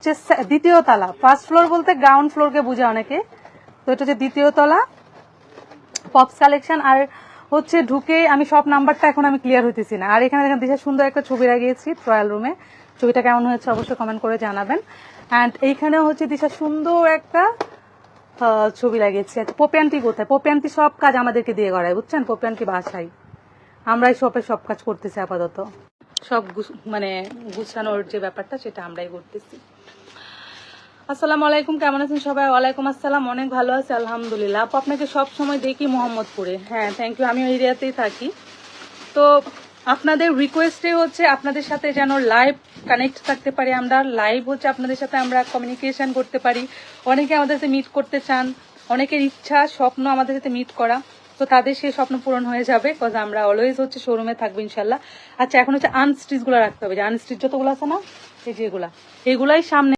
হচ্ছে দ্বিতীয় তলা। ফার্স্ট ফ্লোর বলতে গ্রাউন্ড ফ্লোরকে বোঝা অনেকে। তো এটা হচ্ছে দ্বিতীয় তলা। পপস কালেকশন আর হচ্ছে ঢুকে আমি সব নাম্বারটা এখন আমি ক্লিয়ার হইতেছি না। আর এখানে দেখেন দেশের সুন্দর একটা ছবি লাগিয়েছি ট্রায়াল রুমে ছবিটা কেমন হয়েছে অবশ্যই কমেন্ট করে জানাবেন। অ্যান্ড এইখানে হচ্ছে দিশা সুন্দর একটা ছবি লাগিয়েছি। পোপিয়ান্টি কোথায়? পোপিয়ান্টি সব কাজ আমাদেরকে দিয়ে করায় বুঝছেন? পোপিয়ান্টি বাসায়। আমরাই শপে সব কাজ করতেছি আপাতত। সব মানে গুছানোর যে ব্যাপারটা সেটা আমরাই করতেছি। আসসালামু আলাইকুম, কেমন আছেন সবাই? ওয়ালাইকুম আসসালাম, অনেক ভালো আছে, আলহামদুলিল্লাহ। আপু, আপনাকে সব সময় দেখি মোহাম্মদপুরে। হ্যাঁ থ্যাংক ইউ আমি ওই এরিয়াতেই থাকি। তো আপনাদের রিকোয়েস্টে হচ্ছে আপনাদের সাথে যেন লাইভ কানেক্ট থাকতে পারি আমরা। লাইভ হচ্ছে আপনাদের সাথে আমরা কমিউনিকেশন করতে পারি। অনেকে আমাদের সাথে মিট করতে চান, অনেকের ইচ্ছা, স্বপ্ন আমাদের সাথে মিট করা। তো তাদের সেই স্বপ্ন পূরণ হয়ে যাবে কজ আমরা অলওয়েজ হচ্ছে শোরুমে থাকব ইনশাল্লাহ। আচ্ছা এখন হচ্ছে আনস্টিচগুলো রাখতে হবে। যে আনস্টিচ যতগুলো আছে না, এই যেগুলা এগুলাই সামনে